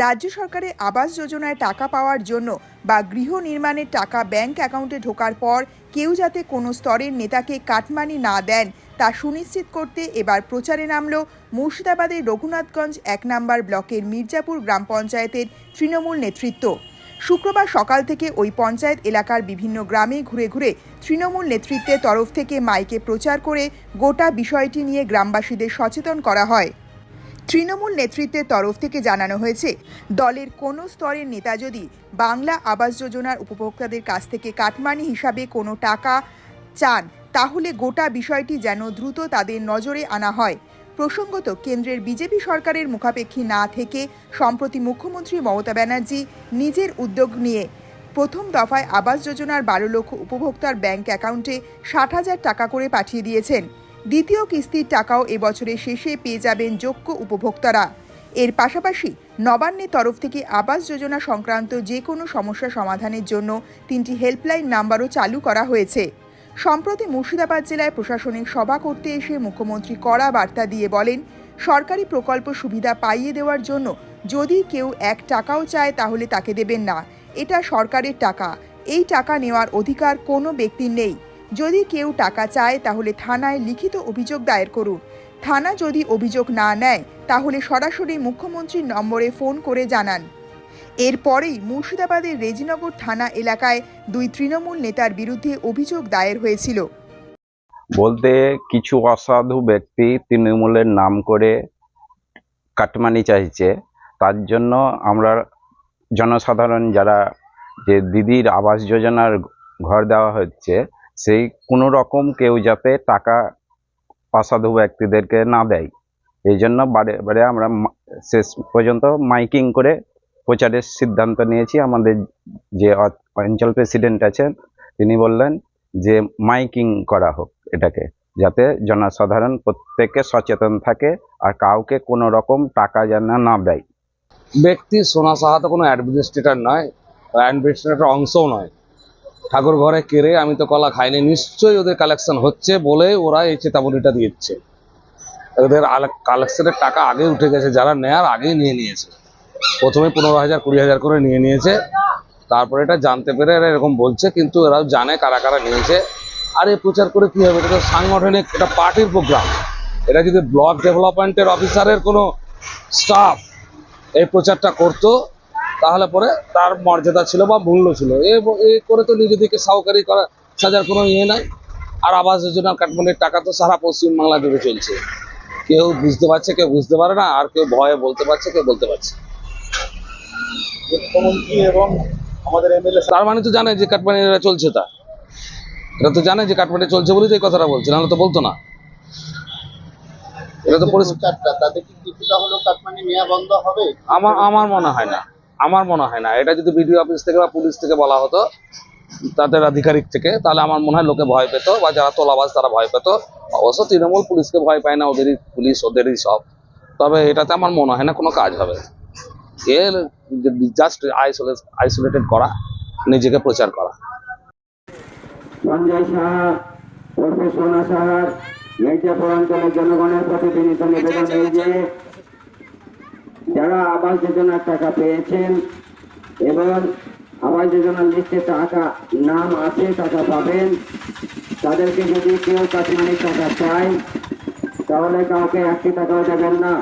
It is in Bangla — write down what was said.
রাজ্য সরকারের আবাস যোজনায় টাকা পাওয়ার জন্য বা গৃহ নির্মাণের টাকা ব্যাংক অ্যাকাউন্টে ঢোকার পর কেউ যাতে কোনো স্তরের নেতাকে কাটমানি না দেন, তা সুনিশ্চিত করতে এবার প্রচারে নামল মুর্শিদাবাদের রঘুনাথগঞ্জ এক নম্বর ব্লকের মির্জাপুর গ্রাম পঞ্চায়েতের তৃণমূল নেতৃত্ব। শুক্রবার সকাল থেকে ওই পঞ্চায়েত এলাকার বিভিন্ন গ্রামে ঘুরে ঘুরে তৃণমূল নেতৃত্বের তরফ থেকে মাইকে প্রচার করে গোটা বিষয়টি নিয়ে গ্রামবাসীদের সচেতন করা হয়। তৃণমূল নেতৃত্বের তরফ থেকে জানানো হয়েছে, দলের কোনো স্তরের নেতা যদি বাংলা আবাস যোজনার উপভোক্তাদের কাছ থেকে কাটমানি হিসাবে কোনো টাকা চান, তাহলে গোটা বিষয়টি যেন দ্রুত তাদের নজরে আনা হয়। প্রসঙ্গত, কেন্দ্রের বিজেপি সরকারের মুখাপেক্ষী না থেকে সম্প্রতি মুখ্যমন্ত্রী মমতা ব্যানার্জি নিজের উদ্যোগ নিয়ে প্রথম দফায় আবাস যোজনার বারো লক্ষ উপভোক্তার ব্যাংক অ্যাকাউন্টে ষাট হাজার টাকা করে পাঠিয়ে দিয়েছেন। দ্বিতীয় কিস্তির টাকাও এবছরের শেষে পেয়ে যাবেন যোগ্য উপভোক্তারা। এর পাশাপাশি নবান্নের তরফ থেকে আবাস যোজনা সংক্রান্ত যে কোনো সমস্যা সমাধানের জন্য তিনটি হেল্পলাইন নাম্বারও চালু করা হয়েছে। সম্প্রতি মুর্শিদাবাদ জেলায় প্রশাসনিক সভা করতে এসে মুখ্যমন্ত্রী কড়া বার্তা দিয়ে বলেন, সরকারি প্রকল্প সুবিধা পাইয়ে দেওয়ার জন্য যদি কেউ এক টাকাও চায় তাহলে তাকে দেবেন না। এটা সরকারের টাকা। এই টাকা নেওয়ার অধিকার কোনো ব্যক্তির নেই। যদি কেউ টাকা চায়, তাহলে থানায় লিখিত অভিযোগ দায়ের করুন। থানা যদি অভিযোগ না নেয়, তাহলে সরাসরি মুখ্যমন্ত্রীর নম্বরে ফোন করে জানান। এরপরেই মুর্শিদাবাদের রেজিনগর থানা এলাকায় দুই তৃণমূল নেতার বিরুদ্ধে অভিযোগ দায়ের হয়েছিল। বলতে কিছু অসাধু ব্যক্তি তৃণমূলের নাম করে কাটমানি চাইছে। তার জন্য আমরা জনসাধারণ যারা যে দিদির আবাস যোজনার ঘর দেওয়া হচ্ছে সেই কোনো রকম কেউ যাতে টাকা অসাধু ব্যক্তিদেরকে না দেয়। এই জন্য বারে বারে আমরা শেষ পর্যন্ত মাইকিং করে প্রচারের সিদ্ধান্ত নিয়েছি। আমাদের যে অঞ্চল প্রেসিডেন্ট আছেন, তিনি বললেন যে মাইকিং করা হোক এটাকে, যাতে জনসাধারণ প্রত্যেকে সচেতন থাকে আর কাউকে কোনো রকম টাকা যেন না দেয়। ব্যক্তি সোনা সাহা তো কোনো অ্যাডমিনিস্ট্রেটর নয় অ্যাডমিনিস্ট্রেটর অংশও নয়। ঠাকুর ঘরে কেড়ে আমি তো কলা খাইনি, নিশ্চয়ই ওদের কালেকশন হচ্ছে বলে ওরা এই চেতাবনীটা দিচ্ছে ওদের কালেকশনের টাকা আগে উঠে গেছে, যারা নেয়ার আগেই নিয়ে নিয়েছে। প্রথমে পনেরো হাজার, কুড়ি হাজার করে নিয়ে নিয়েছে। তারপরে এটা জানতে পেরে এরা এরকম বলছে, কিন্তু এরাও জানে কারা কারা নিয়েছে। আর এ প্রচার করে কি হবে? এটা তো সাংগঠনিক, এটা পার্টির প্রোগ্রাম এটা যদি ব্লক ডেভেলপমেন্টের অফিসারের কোনো স্টাফ এই প্রচারটা করতো তাহলে পরে তার মর্যাদা ছিল বা মূল্য ছিল। এ করে তো নিজেদেরকে সাহকারী করা সাজার কোনো ইয়ে নাই। আর আবাস যোজনার কাটমানির টাকা তো সারা পশ্চিমবাংলা জুড়ে চলছে। কেউ বুঝতে পারছে কেউ বুঝতে পারে না আর কেউ ভয়ে বলতে পারছে কেউ বলতে পারছে এবং আমাদের তার মানে তো জানে যে কাটমানিরা চলছে তা। এটা তো জানে যে কাটমানি চলছে বলেই তো এই কথাটা বলছে নাহলে তো বলতো না। এটা তো হবে? আমার আমার মনে হয় না। আমার মনে হয় না। এটা যদি বিডিও অফিস থেকে বা পুলিশ থেকে বলা হতো তাদের আধিকারিক থেকে তাহলে আমার মনে হয় লোকে ভয় পেত বা যারা তোলাবাজ তারা ভয় পেত। অবশ্য তৃণমূল পুলিশকে ভয় পায় না ওদেরই পুলিশ ওদেরই সব। তবে এটাতে আমার মনে হয় না কোনো কাজ হবে। এর জাস্ট আইসোলেটেড করা নিজেকে প্রচার করা। সঞ্জয় সাহা ওরফে সোনা সাহার মির্জাপুর অঞ্চলের জনগণের প্রতি বিনীত নিবেদন এই যে যারা আবাস যোজনার টাকা পেয়েছেন এবং আবাস যোজনার লিস্টে টাকা নাম আছে, টাকা পাবেন, তাদেরকে যদি কেউ কাশ্মীরি টাকা চায়, তাহলে কাউকে একটি টাকাও দেবেন না।